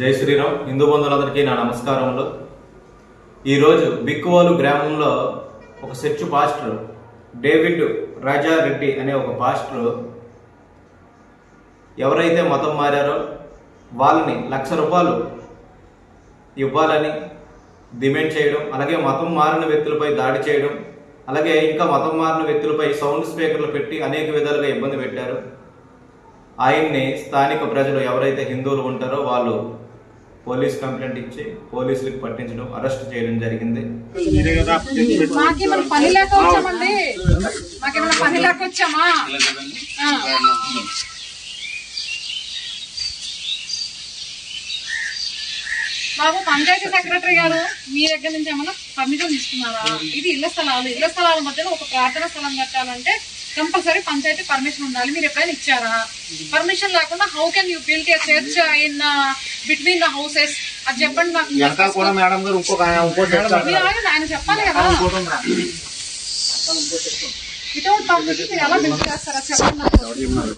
జై శ్రీరామ్. హిందూ బంధువులందరికీ నా నమస్కారములు. ఈరోజు బిక్కువోలు గ్రామంలో ఒక చర్చ్ పాస్టర్ డేవిడ్ రాజారెడ్డి అనే ఒక పాస్టర్ ఎవరైతే మతం మారారో వాళ్ళని లక్ష రూపాయలు ఇవ్వాలని డిమాండ్ చేయడం అలాగే మతం మారిన వ్యక్తులపై దాడి చేయడం అలాగే ఇంకా మతం మారిన వ్యక్తులపై సౌండ్ స్పీకర్లు పెట్టి అనేక విధాలుగా ఇబ్బంది పెట్టారు. ఆయన్ని స్థానిక ప్రజలు ఎవరైతే హిందువులు ఉంటారో వాళ్ళు పోలీస్ కంప్లైంట్ ఇచ్చి పోలీసులకు పట్టించడం అరెస్ట్ చేయడం జరిగింది. బాబు పంచాయతీ సెక్రటరీ గారు మీ దగ్గర నుంచి ఏమన్నా పర్మిషన్ తీసుకున్నారా? ఇది ఇళ్ళ స్థలాలు. ఇళ్ళ స్థలాల మధ్యలో ఒక ప్రార్థన స్థలం కట్టాలంటే కంపల్సరీ పంచాయతీ పర్మిషన్ ఉండాలి. మీరు ఎప్పుడైనా ఇచ్చారా? పర్మిషన్ లేకుండా how can you build a church in between the houses అది చెప్పండి నాకు వెనక కూడా మేడం గారు ఇంకొక ఆయన చెప్పాలి కదా. వితౌట్ పర్మిషన్ మీరు ఎలా బిల్డ్ చేస్తారా? చెప్పండి నాకు.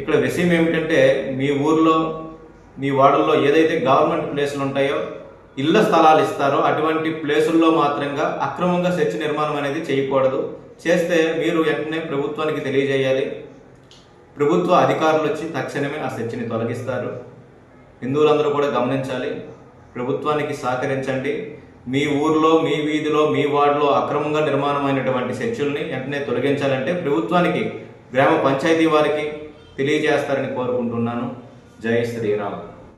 ఇక్కడ విషయం ఏమిటంటే మీ ఊర్లో మీ వార్డుల్లో ఏదైతే గవర్నమెంట్ ప్లేసులు ఉంటాయో ఇళ్ళ స్థలాలు ఇస్తారో అటువంటి ప్లేసుల్లో మాత్రంగా అక్రమంగా చర్చి నిర్మాణం అనేది చేయకూడదు. చేస్తే మీరు వెంటనే ప్రభుత్వానికి తెలియజేయాలి. ప్రభుత్వ అధికారులు వచ్చి తక్షణమే ఆ చర్చిని తొలగిస్తారు. హిందువులందరూ కూడా గమనించాలి. ప్రభుత్వానికి సహకరించండి. మీ ఊర్లో మీ వీధిలో మీ వార్డులో అక్రమంగా నిర్మాణమైనటువంటి చర్చిల్ని వెంటనే తొలగించాలంటే ప్రభుత్వానికి గ్రామ పంచాయతీ వారికి తెలియజేస్తారని కోరుకుంటున్నాను. జై శ్రీరామ్.